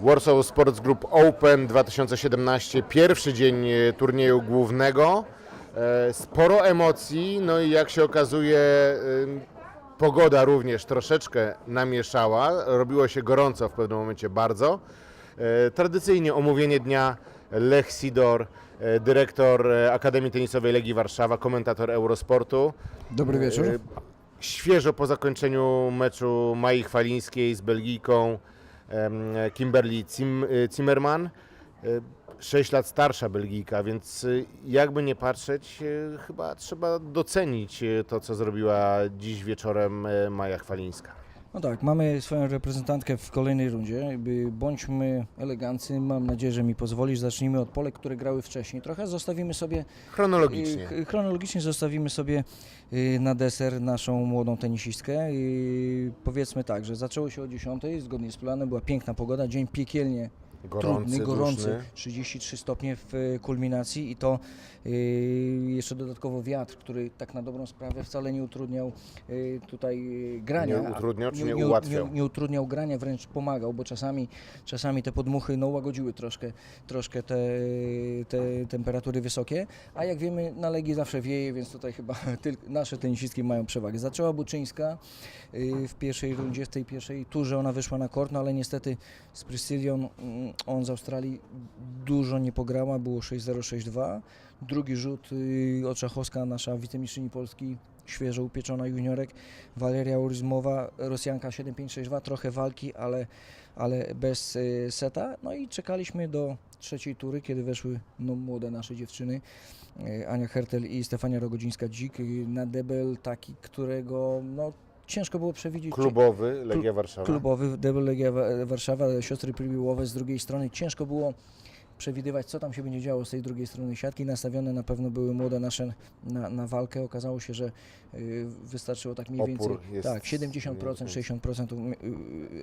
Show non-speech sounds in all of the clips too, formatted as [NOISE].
Warsaw Sports Group Open 2017, pierwszy dzień e, turnieju głównego. E, Sporo emocji, no i jak się okazuje, e, pogoda również troszeczkę namieszała. Robiło się gorąco w pewnym momencie bardzo. Tradycyjnie omówienie dnia Lech Sidor, dyrektor Akademii Tenisowej Legii Warszawa, komentator Eurosportu. Dobry wieczór. Świeżo po zakończeniu meczu Mai Chwalińskiej z Belgijką em, Kimberly e, Zimmerman. E, 6 lat starsza Belgijka, więc e, jakby nie patrzeć, e, chyba trzeba docenić e, to, co zrobiła dziś wieczorem e, Maja Chwalińska. No tak, mamy swoją reprezentantkę w kolejnej rundzie. Bądźmy elegancy, mam nadzieję, że mi pozwolisz. Zacznijmy od Polek, które grały wcześniej. Trochę zostawimy sobie, Chronologicznie. y, ch- chronologicznie zostawimy sobie y, na deser naszą młodą tenisistkę. I powiedzmy tak, że zaczęło się o 10, zgodnie z planem, była piękna pogoda, dzień piekielnie Gorący, trudny, gorący, duszny. 33 stopnie w e, kulminacji i to y, jeszcze dodatkowo wiatr, który tak na dobrą sprawę wcale nie utrudniał y, tutaj y, grania. Nie utrudniał czy nie nie, ułatwiał? Nie, nie utrudniał grania, wręcz pomagał, bo czasami, czasami te podmuchy no, łagodziły troszkę, troszkę te, te temperatury wysokie, a jak wiemy na Legii zawsze wieje, więc tutaj chyba [LAUGHS] tylko nasze tenisistki mają przewagę. Zaczęła Buczyńska w pierwszej rundzie, w tej pierwszej turze ona wyszła na kort, no ale niestety z Priscillią, mm, on z Australii dużo nie pograła, było 6-0, 6-2. Drugi rzut y, Oczachowska, nasza wicemistrzyni Polski, świeżo upieczona juniorek, Waleria Uryzmowa, Rosjanka 7-5-6-2, trochę walki, ale, ale bez y, seta. No i czekaliśmy do trzeciej tury, kiedy weszły no, młode nasze dziewczyny, y, Ania Hertel i Stefania Rogodzińska-Dzik, na debel taki, którego no, ciężko było przewidzieć. Klubowy, Legia Warszawa. Klubowy, Debel Legia Wa- Warszawa, siostry Pribiłowe z drugiej strony. Ciężko było przewidywać, co tam się będzie działo z tej drugiej strony siatki. Nastawione na pewno były młode nasze na, na walkę. Okazało się, że y, wystarczyło tak mniej więcej tak, 70%, 60% umie-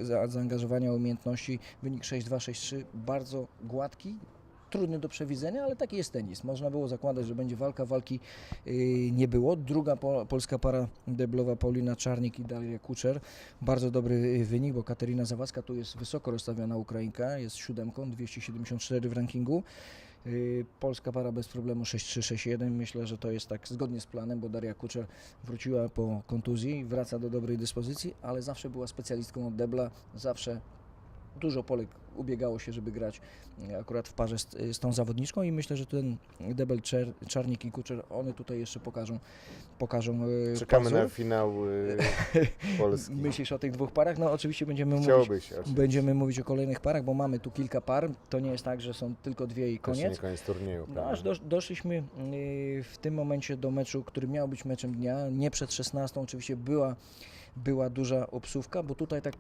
y, za- zaangażowania umiejętności. Wynik 6-2, 6-3, bardzo gładki. Trudny do przewidzenia, ale taki jest tenis. Można było zakładać, że będzie walka, walki y, nie było. Druga po, polska para deblowa Paulina Czarnik i Daria Kuczer. Bardzo dobry y, wynik, bo Katerina Zawadzka tu jest wysoko rozstawiona Ukrainka, jest siódemką, 274 w rankingu. Y, Polska para bez problemu 6-3, 6-1. Myślę, że to jest tak zgodnie z planem, bo Daria Kuczer wróciła po kontuzji, wraca do dobrej dyspozycji, ale zawsze była specjalistką od debla, zawsze dużo Polek ubiegało się, żeby grać e, akurat w parze z, z tą zawodniczką i myślę, że ten debel Czer, Czarnik i Kuczer, one tutaj jeszcze pokażą, pokażą e, Czekamy pazur. na finał [LAUGHS] Polski. Myślisz o tych dwóch parach? No oczywiście będziemy mówić, oczywiście. będziemy mówić o kolejnych parach, bo mamy tu kilka par. To nie jest tak, że są tylko dwie i To koniec. nie koniec turnieju. No aż dosz, doszliśmy w tym momencie do meczu, który miał być meczem dnia. Nie przed 16 oczywiście była, była duża obsówka, bo tutaj tak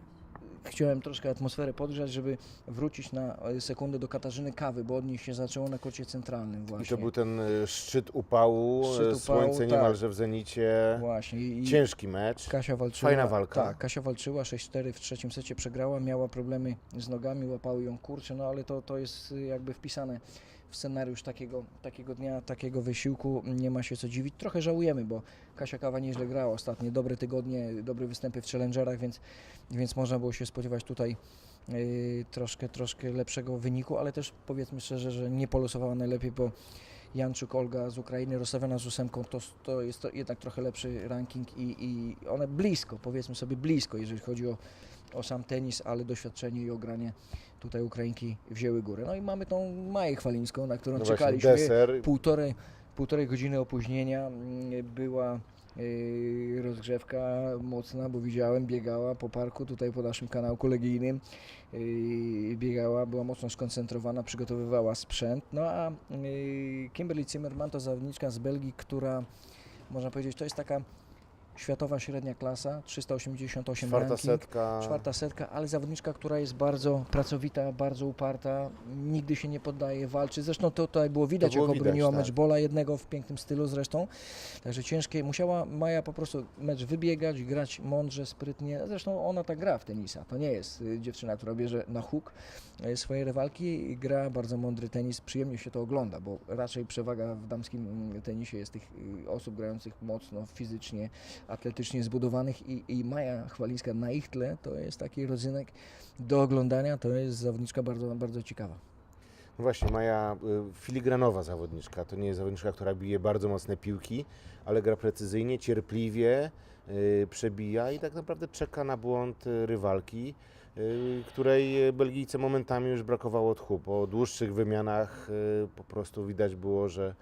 chciałem troszkę atmosferę podgrzać, żeby wrócić na e, sekundę do Katarzyny Kawy, bo od niej się zaczęło na kocie centralnym I właśnie. to był ten y, szczyt upału, Szczyt y, upału, słońce tak. niemalże w zenicie. Właśnie. I, i Ciężki mecz. Kasia walczyła. Fajna walka. Tak, Kasia walczyła 6-4 w trzecim secie przegrała, miała problemy z nogami, łapały ją kurcze, no ale to, to jest jakby wpisane w scenariusz takiego, takiego dnia, takiego wysiłku. Nie ma się co dziwić. Trochę żałujemy, bo Kasia Kawa nieźle grała ostatnie dobre tygodnie, dobre występy w challengerach, więc, więc można było się spodziewać tutaj y, troszkę, troszkę lepszego wyniku, ale też powiedzmy szczerze, że nie polosowała najlepiej, bo Janczuk Olga z Ukrainy rozstawiona z ósemką, to, to jest to jednak trochę lepszy ranking i, i one blisko, powiedzmy sobie blisko, jeżeli chodzi o, o sam tenis, ale doświadczenie i ogranie tutaj Ukrainki wzięły górę. No i mamy tą Maję Chwalińską, na którą No czekaliśmy. deser. Półtorej, półtorej godziny opóźnienia mm, była yy, rozgrzewka mocna, bo widziałem, biegała po parku tutaj po naszym kanałku legijnym. Yy, biegała, była mocno skoncentrowana, przygotowywała sprzęt. No a yy, Kimberly Zimmerman to zawodniczka z Belgii, która można powiedzieć, to jest taka światowa średnia klasa, 388 Czwarta ranking. setka. Czwarta setka, ale zawodniczka, która jest bardzo pracowita, bardzo uparta, nigdy się nie poddaje, walczy. Zresztą to tutaj było widać, było jak widać, obroniła tak. mecz Bola jednego w pięknym stylu zresztą. Także ciężkie. Musiała Maja po prostu mecz wybiegać, grać mądrze, sprytnie. Zresztą ona tak gra w tenisa. To nie jest y, dziewczyna, która bierze na huk y, swoje rywalki i gra bardzo mądry tenis. Przyjemnie się to ogląda, bo raczej przewaga w damskim mm, tenisie jest tych y, osób grających mocno, fizycznie, atletycznie zbudowanych i, i Maja Chwalińska na ich tle to jest taki rodzynek do oglądania, to jest zawodniczka bardzo, bardzo ciekawa. No właśnie, Maja y, filigranowa zawodniczka. To nie jest zawodniczka, która bije bardzo mocne piłki, ale gra precyzyjnie, cierpliwie, y, przebija i tak naprawdę czeka na błąd y, rywalki, y, której Belgijce momentami już brakowało tchu. Po dłuższych wymianach y, po prostu widać było, że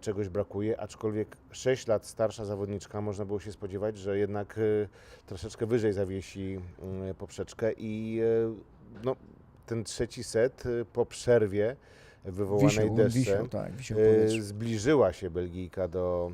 czegoś brakuje, aczkolwiek 6 lat starsza zawodniczka można było się spodziewać, że jednak y, troszeczkę wyżej zawiesi y, poprzeczkę i y, no, ten trzeci set po przerwie wywołanej wisiał, tak, zbliżyła się Belgijka do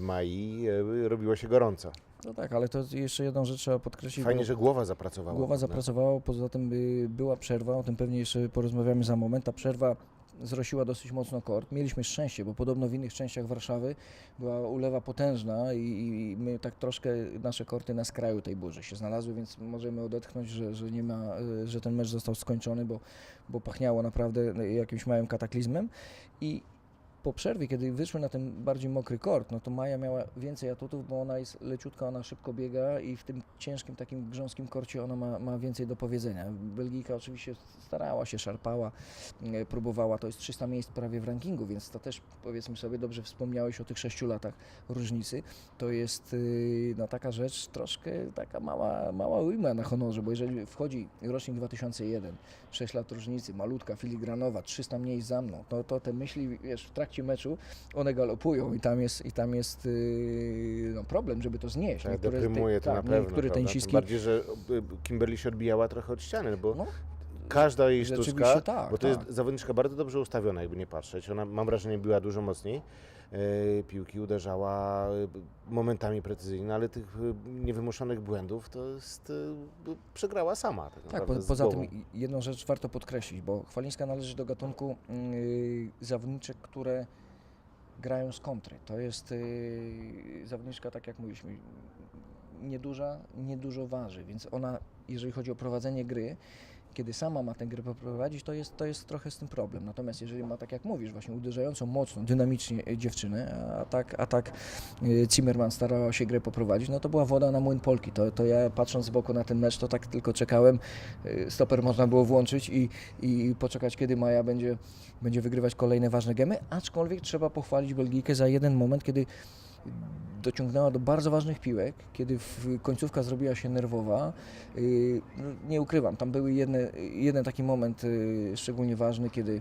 Mai, robiło się gorąco. No tak, ale to jeszcze jedną rzecz trzeba podkreślić. Fajnie, że głowa zapracowała. Głowa zapracowała, poza tym y, była przerwa, o tym pewnie jeszcze porozmawiamy za moment. Ta przerwa zrosiła dosyć mocno kort. Mieliśmy szczęście, bo podobno w innych częściach Warszawy była ulewa potężna i, i my tak troszkę nasze korty na skraju tej burzy się znalazły, więc możemy odetchnąć, że, że nie ma, y, że ten mecz został skończony, bo, bo pachniało naprawdę jakimś małym kataklizmem i po przerwie, kiedy wyszły na ten bardziej mokry kort, no to Maja miała więcej atutów, bo ona jest leciutka, ona szybko biega i w tym ciężkim, takim grząskim korcie ona ma, ma więcej do powiedzenia. Belgijka oczywiście starała się, szarpała, e, próbowała, to jest 300 miejsc prawie w rankingu, więc to też powiedzmy sobie, dobrze wspomniałeś o tych 6 latach różnicy, to jest y, no, taka rzecz troszkę taka mała, mała ujma na honorze, bo jeżeli wchodzi rocznik 2001, 6 lat różnicy, malutka, filigranowa, 300 miejsc za mną, to, to te myśli, wiesz, w trakcie meczu one galopują i tam jest, i tam jest yy, no, problem, żeby to znieść. Tak, Niektóre te- deprymuje to tak, na pewno. Niektóre tenisistki, bardziej, że y, Kimberly się odbijała trochę od ściany, bo no, każda jej sztuczka, tak, bo to jest tak. zawodniczka bardzo dobrze ustawiona, jakby nie patrzeć. Ona, mam wrażenie, była dużo mocniej. Y, Piłki uderzała y, momentami precyzyjnie, no ale tych y, niewymuszonych błędów to jest, przegrała sama. Tak, Tak, po, poza głową. tym jedną rzecz warto podkreślić, bo Chwalińska należy do gatunku yy, zawodniczek, które grają z kontry. To jest yy, zawodniczka, tak jak mówiliśmy, nieduża, niedużo waży, więc ona, jeżeli chodzi o prowadzenie gry, kiedy sama ma tę grę poprowadzić, to jest, to jest trochę z tym problem. Natomiast jeżeli ma, tak jak mówisz, właśnie uderzającą mocno, dynamicznie e, dziewczynę, a tak, a tak e, Zimmerman starała się grę poprowadzić, no to była woda na młyn Polki. To, to ja patrząc z boku na ten mecz, to tak tylko czekałem. E, Stoper można było włączyć i, i poczekać, kiedy Maja będzie, będzie wygrywać kolejne ważne gemy, aczkolwiek trzeba pochwalić Belgijkę za jeden moment, kiedy dociągnęła do bardzo ważnych piłek, kiedy końcówka zrobiła się nerwowa. Yy, no, Nie ukrywam, tam były jeden taki moment yy, szczególnie ważny, kiedy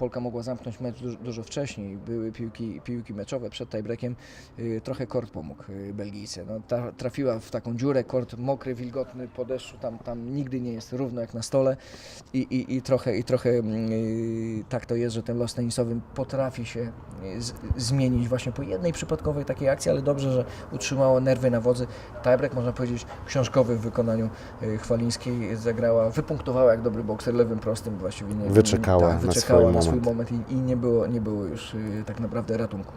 Polka mogła zamknąć mecz dużo, dużo wcześniej. Były piłki, piłki meczowe przed tiebreakiem. Yy, Trochę kort pomógł yy, Belgijce. No, ta, trafiła w taką dziurę, kort mokry, wilgotny, po deszczu, tam, tam nigdy nie jest równo jak na stole. I, i, i trochę, i trochę yy, tak to jest, że ten los tenisowy potrafi się yy, z, zmienić właśnie po jednej przypadkowej takiej akcji, ale dobrze, że utrzymała nerwy na wodzy. Tiebreak, można powiedzieć, książkowy w wykonaniu Chwalińskiej. Zagrała, wypunktowała jak dobry bokser lewym prostym właściwie. Nie, Wyczekała tak, na wyczekała swój na swój moment. moment i, i nie, było, nie było już yy, tak naprawdę ratunku.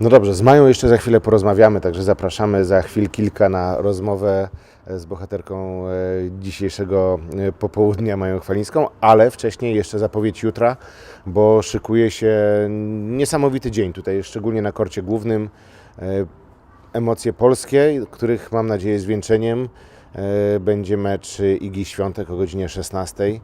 No dobrze, z Mają jeszcze za chwilę porozmawiamy, także zapraszamy za chwil kilka na rozmowę e, z bohaterką e, dzisiejszego e, popołudnia Mają Chwalińską, ale wcześniej jeszcze zapowiedź jutra, bo szykuje się niesamowity dzień tutaj, szczególnie na korcie głównym. Emocje polskie, których mam nadzieję zwieńczeniem będzie mecz Igi Świątek o godzinie 16.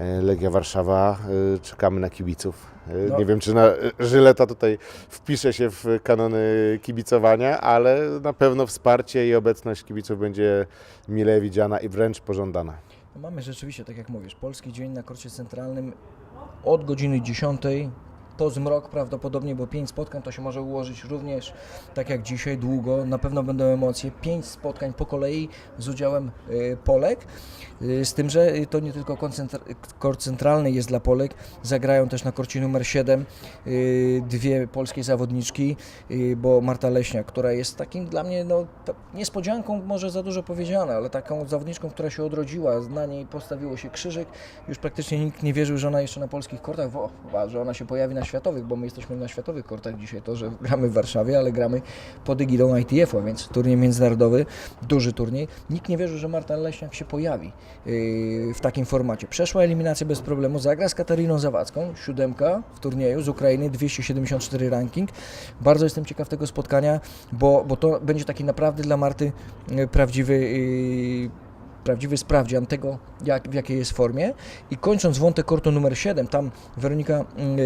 E, Legia Warszawa, e, czekamy na kibiców. E, No. Nie wiem, czy na Żyleta tutaj wpisze się w kanony kibicowania, ale na pewno wsparcie i obecność kibiców będzie mile widziana i wręcz pożądana. No mamy rzeczywiście, tak jak mówisz, polski dzień na korcie centralnym od godziny 10 po zmrok prawdopodobnie, bo pięć spotkań to się może ułożyć również tak jak dzisiaj, długo. Na pewno będą emocje. Pięć spotkań po kolei z udziałem y, Polek. Y, z tym, że to nie tylko kort centralny jest dla Polek, zagrają też na korcie numer 7 y, dwie polskie zawodniczki, bo Marta Leśniak, która jest takim dla mnie no, niespodzianką, może za dużo powiedziane, ale taką zawodniczką, która się odrodziła, na niej postawiło się krzyżyk, już praktycznie nikt nie wierzył, że ona jeszcze na polskich kortach, wo, że ona się pojawi na światowych, bo my jesteśmy na światowych kortach dzisiaj, to, że gramy w Warszawie, ale gramy pod egidą ITF-u, więc turniej międzynarodowy, duży turniej. Nikt nie wierzył, że Marta Leśniak się pojawi yy, w takim formacie. Przeszła eliminację bez problemu, zagra z Katariną Zawadzką, siódemka w turnieju z Ukrainy, 274 ranking. Bardzo jestem ciekaw tego spotkania, bo, bo to będzie taki naprawdę dla Marty yy, prawdziwy yy, prawdziwy sprawdzian tego, jak, w jakiej jest formie. I kończąc wątek kortu numer 7, tam Weronika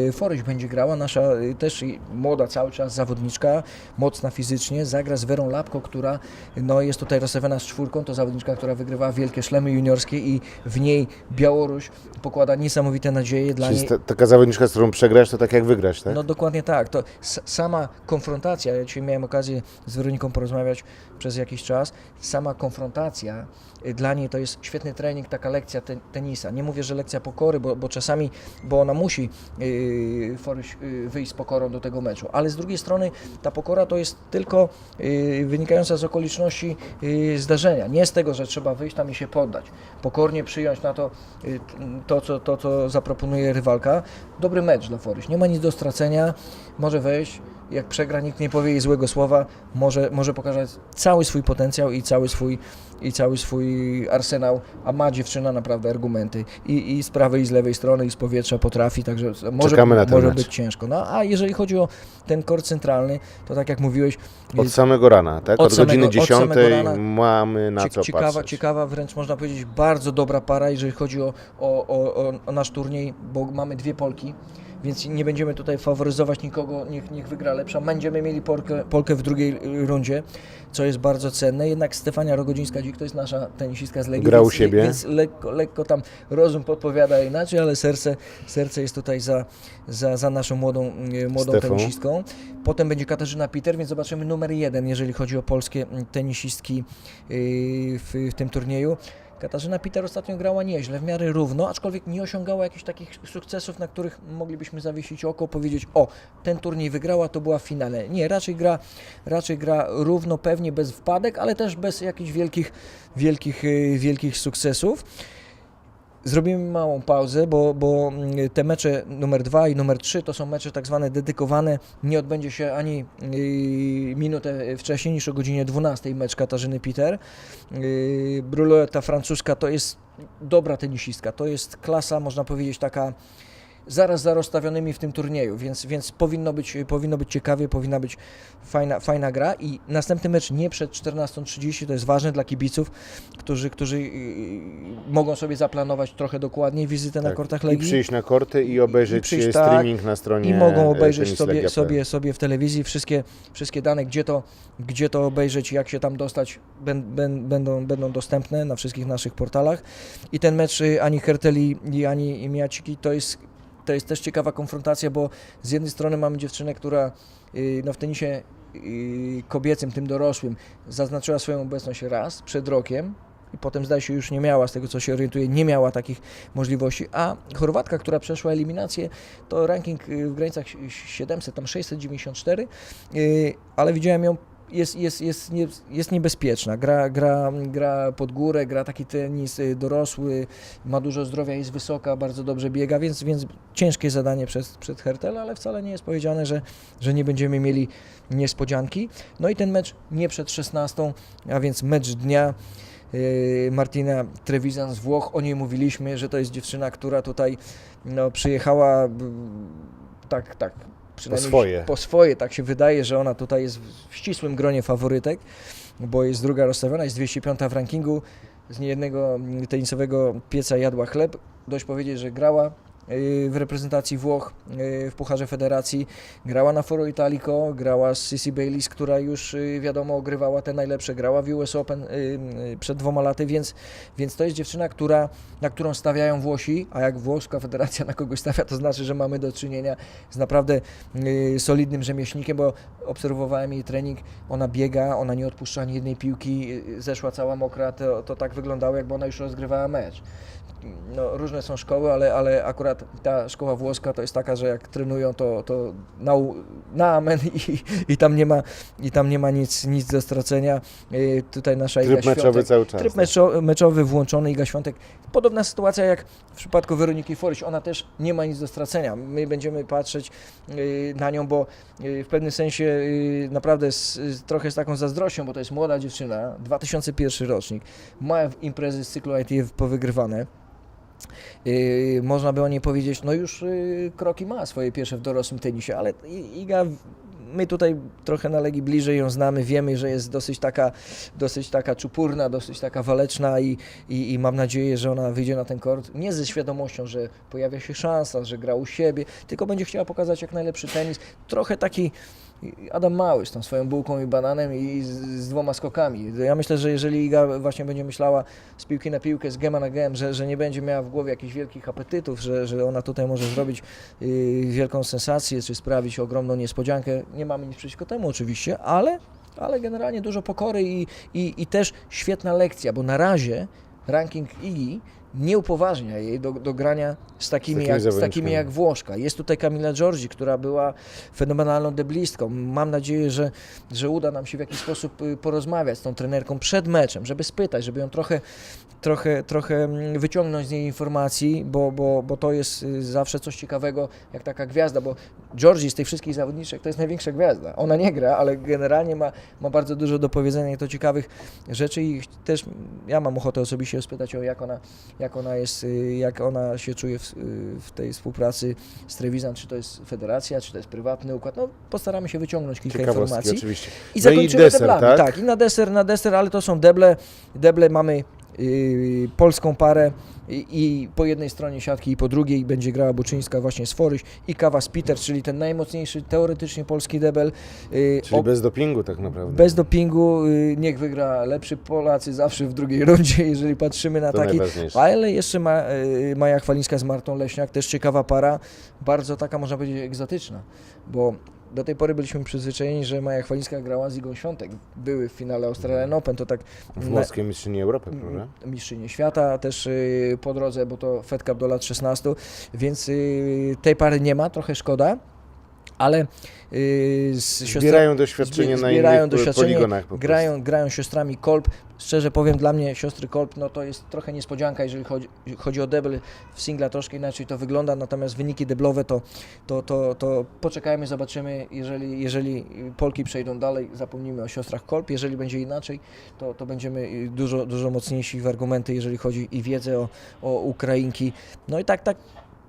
y, Foryś będzie grała, nasza y, też młoda cały czas zawodniczka, mocna fizycznie, zagra z Werą Lapko, która no, jest tutaj rozstawiona z czwórką, to zawodniczka, która wygrywała wielkie szlemy juniorskie i w niej Białoruś pokłada niesamowite nadzieje dla Czyli niej. ta, taka zawodniczka, z którą przegrasz, to tak jak wygrasz, tak? No dokładnie tak. To sama konfrontacja, ja dzisiaj miałem okazję z Weroniką porozmawiać przez jakiś czas, sama konfrontacja y, dla niej to jest świetny trening, taka lekcja te, tenisa. Nie mówię, że lekcja pokory, bo, bo czasami, bo ona musi yy, Foryś, yy, wyjść z pokorą do tego meczu, ale z drugiej strony ta pokora to jest tylko yy, wynikająca z okoliczności yy, zdarzenia, nie z tego, że trzeba wyjść tam i się poddać. Pokornie przyjąć na to yy, to, co, to, co zaproponuje rywalka. Dobry mecz dla Foryś, nie ma nic do stracenia, może wejść, jak przegra, nikt nie powie jej złego słowa, może, może pokazać cały swój potencjał i cały swój, i cały swój arsenał, a ma dziewczyna naprawdę argumenty i, i z prawej i z lewej strony i z powietrza potrafi, także może, może mecz. być ciężko. No a jeżeli chodzi o ten kort centralny, to tak jak mówiłeś, Od samego rana, tak? Od Od, godziny samego- od samego 10 rana. mamy na co ciekawa, patrzeć. ciekawa, wręcz można powiedzieć bardzo dobra para, jeżeli chodzi o, o, o, o nasz turniej, bo mamy dwie Polki, więc nie będziemy tutaj faworyzować nikogo, niech, niech wygra lepsza. Będziemy mieli Polkę, Polkę w drugiej rundzie, co jest bardzo cenne. Jednak Stefania Rogodzińska-Dzik to jest nasza tenisistka z Legii, Gra u więc, siebie. więc lekko, lekko tam rozum podpowiada inaczej, ale serce, serce jest tutaj za, za, za naszą młodą, y, młodą Stefą. tenisistką. Potem będzie Katarzyna Peter, więc zobaczymy numer jeden, jeżeli chodzi o polskie tenisistki yy, w, w tym turnieju. Katarzyna Peter ostatnio grała nieźle, w miarę równo, aczkolwiek nie osiągała jakichś takich sukcesów, na których moglibyśmy zawiesić oko, powiedzieć, o, ten turniej wygrała, to była w finale. Nie, raczej gra, raczej gra równo, pewnie bez wpadek, ale też bez jakichś wielkich, wielkich, yy, wielkich sukcesów. Zrobimy małą pauzę, bo, bo mm, te mecze numer 2 i numer 3 to są mecze tak zwane dedykowane. Nie odbędzie się ani yy, minutę wcześniej niż o godzinie 12 mecz Katarzyny Peter. Yy, Bruleux, ta francuska, to jest dobra tenisistka. To jest klasa, można powiedzieć, taka zaraz za rozstawionymi w tym turnieju, więc, więc powinno, być, powinno być ciekawie, powinna być fajna, fajna gra i następny mecz nie przed 14.30, to jest ważne dla kibiców, którzy, którzy yy, mogą sobie zaplanować trochę dokładniej wizytę na Tak. kortach I Legii. przyjść na korty i obejrzeć przyjść, e, tak. streaming na stronie I mogą e, obejrzeć sobie, sobie, sobie w telewizji wszystkie, wszystkie dane, gdzie to, gdzie to obejrzeć, jak się tam dostać, będą, będą dostępne na wszystkich naszych portalach. I ten mecz y, Ani Herteli i Ani Miaciki to jest, to jest też ciekawa konfrontacja, bo z jednej strony mamy dziewczynę, która y, no, w tenisie y, kobiecym, tym dorosłym, zaznaczyła swoją obecność raz przed rokiem, i potem zdaje się już nie miała, z tego co się orientuję, nie miała takich możliwości, a Chorwatka, która przeszła eliminację, to ranking y, w granicach 700, tam 694, y, ale widziałem ją, jest, jest, jest, nie, jest niebezpieczna, gra, gra, gra pod górę, gra taki tenis y, dorosły, ma dużo zdrowia, jest wysoka, bardzo dobrze biega, więc, więc ciężkie zadanie przed, przed Hertel, ale wcale nie jest powiedziane, że, że nie będziemy mieli niespodzianki. No i ten mecz nie przed 16, a więc mecz dnia. Yy, Martina Trevisan z Włoch. O niej mówiliśmy, że to jest dziewczyna, która tutaj no, przyjechała tak, tak. Przynajmniej swoje. Po swoje, tak się wydaje, że ona tutaj jest w ścisłym gronie faworytek, bo jest druga rozstawiona, jest 205 w rankingu. Z niejednego mm, tenisowego pieca jadła chleb. Dość powiedzieć, że grała w reprezentacji Włoch yy, w Pucharze Federacji, grała na Foro Italico, grała z Sissy Bayliss, która już yy, wiadomo ogrywała te najlepsze, grała w US Open przed dwoma laty, więc, więc to jest dziewczyna, która, na którą stawiają Włosi, a jak włoska federacja na kogoś stawia, to znaczy, że mamy do czynienia z naprawdę solidnym rzemieślnikiem, bo obserwowałem jej trening, ona biega, ona nie odpuszcza ani jednej piłki, zeszła cała mokra, to, to tak wyglądało, jakby ona już rozgrywała mecz. No, różne są szkoły, ale, ale akurat akurat ta szkoła włoska to jest taka, że jak trenują, to, to na, na amen i, i tam nie ma, i tam nie ma nic, nic do stracenia. Y, Tutaj nasza Iga Tryb meczowy Świątek, cały czas. Tryb meczo, meczowy włączony, Iga Świątek. Podobna sytuacja jak w przypadku Weroniki Foryś. Ona też nie ma nic do stracenia. My będziemy patrzeć y, na nią, bo y, w pewnym sensie naprawdę z, z, trochę z taką zazdrością, bo to jest młoda dziewczyna, 2001 rocznik, ma imprezy z cyklu ITF powygrywane. Yy, można by o niej powiedzieć, no już yy, kroki ma swoje pierwsze w dorosłym tenisie, ale Iga, my tutaj trochę na Legii bliżej ją znamy, wiemy, że jest dosyć taka, dosyć taka czupurna, dosyć taka waleczna i, i, i mam nadzieję, że ona wyjdzie na ten kort. Nie ze świadomością, że pojawia się szansa, że gra u siebie, tylko będzie chciała pokazać jak najlepszy tenis, trochę taki Adam Mały z tą swoją bułką i bananem i z, z dwoma skokami. Ja myślę, że jeżeli Iga właśnie będzie myślała z piłki na piłkę, z gema na gem, że, że nie będzie miała w głowie jakichś wielkich apetytów, że, że ona tutaj może zrobić yy, wielką sensację, czy sprawić ogromną niespodziankę. Nie mamy nic przeciwko temu oczywiście, ale, ale generalnie dużo pokory i, i, i też świetna lekcja, bo na razie ranking Igi nie upoważnia jej do, do grania z takimi, takimi jak, z takimi jak Włoszka. Jest tutaj Kamila Giorgi, która była fenomenalną deblistką. Mam nadzieję, że, że uda nam się w jakiś sposób y, porozmawiać z tą trenerką przed meczem, żeby spytać, żeby ją trochę, trochę, trochę mm, wyciągnąć z niej informacji, bo, bo, bo to jest y, zawsze coś ciekawego, jak taka gwiazda, bo Georgi z tych wszystkich zawodniczek to jest największa gwiazda. Ona nie gra, ale generalnie ma, ma bardzo dużo do powiedzenia i to ciekawych rzeczy i też ja mam ochotę osobiście spytać o jak ona, jak ona jest, y, jak ona się czuje w, y, w tej współpracy z Trevisan, czy to jest federacja, czy to jest prywatny układ. No postaramy się wyciągnąć kilka informacji. oczywiście. I No i zakończymy deser, deblami. tak? Tak? i na deser, na deser, ale to są deble. Deble mamy polską parę i, i po jednej stronie siatki i po drugiej będzie grała Buczyńska właśnie z Foryś i Kawa z Peter, czyli ten najmocniejszy teoretycznie polski debel. Yy, Czyli o- bez dopingu tak naprawdę. bez dopingu, yy, niech wygra lepszy Polacy zawsze w drugiej [LAUGHS] rundzie, jeżeli patrzymy na to taki ale jeszcze ma, y, Maja Chwalińska z Martą Leśniak, też ciekawa para, bardzo taka można powiedzieć egzotyczna, bo do tej pory byliśmy przyzwyczajeni, że Maja Chwalińska grała z Igą Świątek. Były w finale Australian Open, to tak Włoskie mistrzyni Europy, prawda? na, mistrzynie świata też y, po drodze, bo to Fed Cup do lat 16, więc y, tej pary nie ma, trochę szkoda, ale y, Zbierają doświadczenie na zbierają innych doświadczenie, poligonach grają, grają siostrami Kolb. Szczerze powiem, dla mnie siostry Kolb no to jest trochę niespodzianka, jeżeli chodzi, chodzi o debel. W singla troszkę inaczej to wygląda, natomiast wyniki deblowe to, to, to, to poczekajmy, zobaczymy. Jeżeli, jeżeli Polki przejdą dalej, zapomnimy o siostrach Kolb. Jeżeli będzie inaczej, to, to będziemy dużo, dużo mocniejsi w argumenty, jeżeli chodzi i wiedzę o, o Ukrainki. No i tak, tak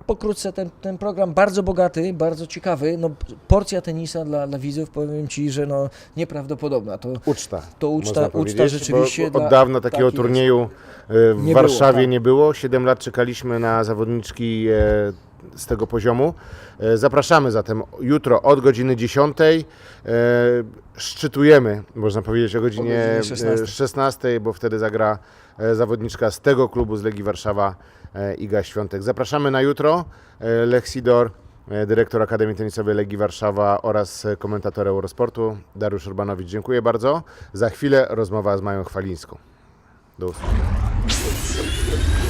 pokrótce ten, ten program bardzo bogaty, bardzo ciekawy. No, porcja tenisa dla, dla widzów, powiem Ci, że no, nieprawdopodobna. To, Uczta. to uczta, uczta rzeczywiście. Bo od dawna takiego tak turnieju e, w Nie było, Warszawie tak. nie było. Siedem lat czekaliśmy na zawodniczki e, z tego poziomu. E, Zapraszamy zatem jutro od godziny 10. E, Szczytujemy, można powiedzieć, o godzinie e, 16. 16, bo wtedy zagra e, zawodniczka z tego klubu z Legii Warszawa, e, Iga Świątek. Zapraszamy na jutro. E, e, dyrektor Akademii Tenisowej Legii Warszawa oraz e, komentator Eurosportu Dariusz Urbanowicz. Dziękuję bardzo. Za chwilę rozmowa z Mają Chwalińską. Do usłyszenia.